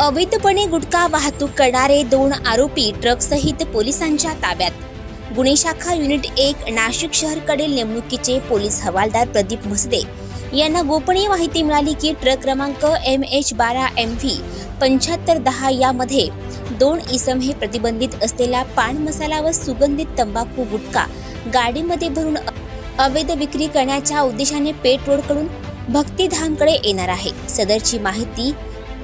अवैधपणे गुटखा वाहतूक करणारे दोन आरोपी ट्रकसहित पोलिसांच्या ताब्यात. गुन्हे शाखा युनिट एक नाशिक शहरकडील नेमणुकीचे पोलीस हवालदार प्रदीप म्हसदे यांना गोपनीय माहिती मिळाली की ट्रक क्रमांक एम एच बारा एम व्ही पंच्याहत्तर दहा यामध्ये दोन इसम हे प्रतिबंधित असलेला पान मसाला व सुगंधित तंबाखू गुटखा गाडीमध्ये भरून अवैध विक्री करण्याच्या उद्देशाने पेट रोडकडून भक्तीधामकडे येणार आहे. सदरची माहिती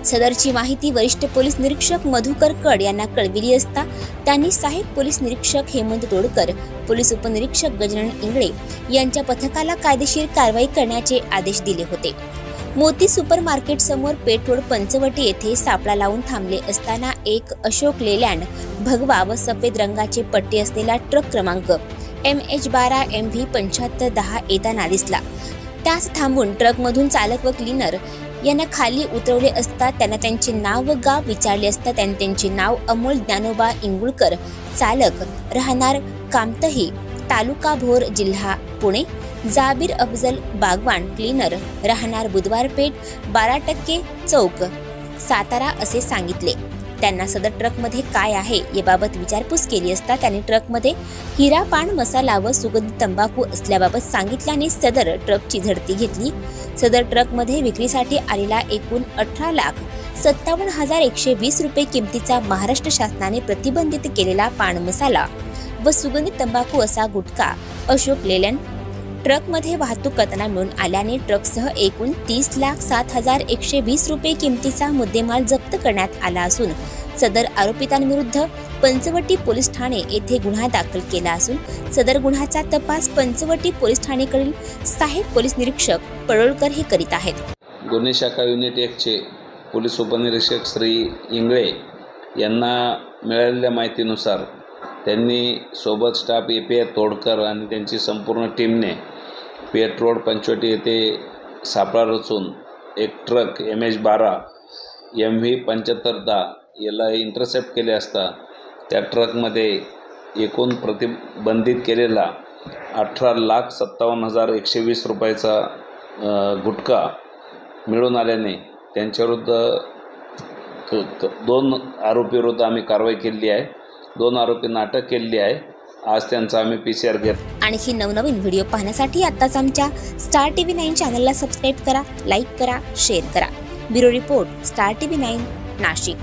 सदरची माहिती वरिष्ठ पोलीस निरीक्षक मधुकर कड यांना कळविली असता त्यांनी सहाय्यक पोलीस निरीक्षक हेमंत तोडकर पोलीस उपनिरीक्षक गजानन इंगळे यांच्या पथकाला कायदेशीर कारवाई करण्याचे आदेश दिले होते. मोती सुपर मार्केट समोर पेठ रोड पंचवटी येथे सापळा लावून थांबले असताना एक अशोक लेलँड भगवा व सफेद रंगाचे पट्टी असलेला ट्रक क्रमांक एम एच बारा एम व्ही पंच्याहत्तर दहा येताना दिसला. त्यास थांबून ट्रकमधून चालक व क्लीनर यांना खाली उतरवले असता त्यांना त्यांचे नाव व गाव विचारले असता त्यांनी त्यांचे नाव अमोल ज्ञानोबा इंगुळकर. चालक राहणार कामतही तालुका भोर जिल्हा पुणे. जाबीर अफजल बागवान क्लीनर राहणार बुधवारपेठ बारा टक्के चौक. सातारा असे सांगितले. त्यांना सदर ट्रकमध्ये काय आहे याबाबत विचारपूस केली असता त्यांनी ट्रकमध्ये हिरा पान मसाला व सुगंधी तंबाखू असल्याबाबत सांगितल्याने सदर ट्रकची झडती घेतली. सदर ट्रकमध्ये विक्रीसाठी आलेला एकूण अठरा लाख सत्तावन्न हजार एकशे वीस रुपये किमतीचा महाराष्ट्र शासनाने प्रतिबंधित केलेला पान मसाला व सुगंधित तंबाखू असा गुटखा अशोक लेलँड ट्रकमध्ये वाहतूक कतना मिळून आल्याने ट्रकसह एकूण तीस लाख सात हजार एकशे वीस रुपये किमतीचा मुद्देमाल जप्त करण्यात आला असून सदर आरोपितांविरुद्ध पंचवटी पोलीस ठाणे येथे गुन्हा दाखल केला असून सदर गुन्ह्याचा तपास पंचवटी पोलीस ठाणेकडील सहाय्यक पोलीस निरीक्षक पडोळकर हे करीत आहेत. गुन्हे शाखा युनिट एकचे पोलीस उपनिरीक्षक श्री इंगळे यांना मिळालेल्या माहितीनुसार त्यांनी सोबत staff A P R Todkar आणि त्यांची संपूर्ण टीमने पेट रोड पंचवटी येथे सापळा रचून एक ट्रक एम एच बारा एम व्ही पंच्याहत्तर दहा याला इंटरसेप्ट केले असता त्या ट्रकमध्ये एकूण प्रतिबंधित केलेला अठरा लाख सत्तावन्न हजार एकशे वीस रुपयाचा गुटखा मिळून आल्याने त्यांच्याविरुद्ध क- क- दोन आरोपीविरुद्ध आम्ही कारवाई केलेली आहे. दोन आरोपींना अटक केलेली आहे. आज त्यांचा आम्ही पी सी आर घेत आणखी नवनवीन व्हिडिओ पाहण्यासाठी आत्ताच आमच्या स्टार टी व्ही नाईन चॅनलला सबस्क्राईब करा लाईक करा शेअर करा. Bureau report star T V nine Nashik.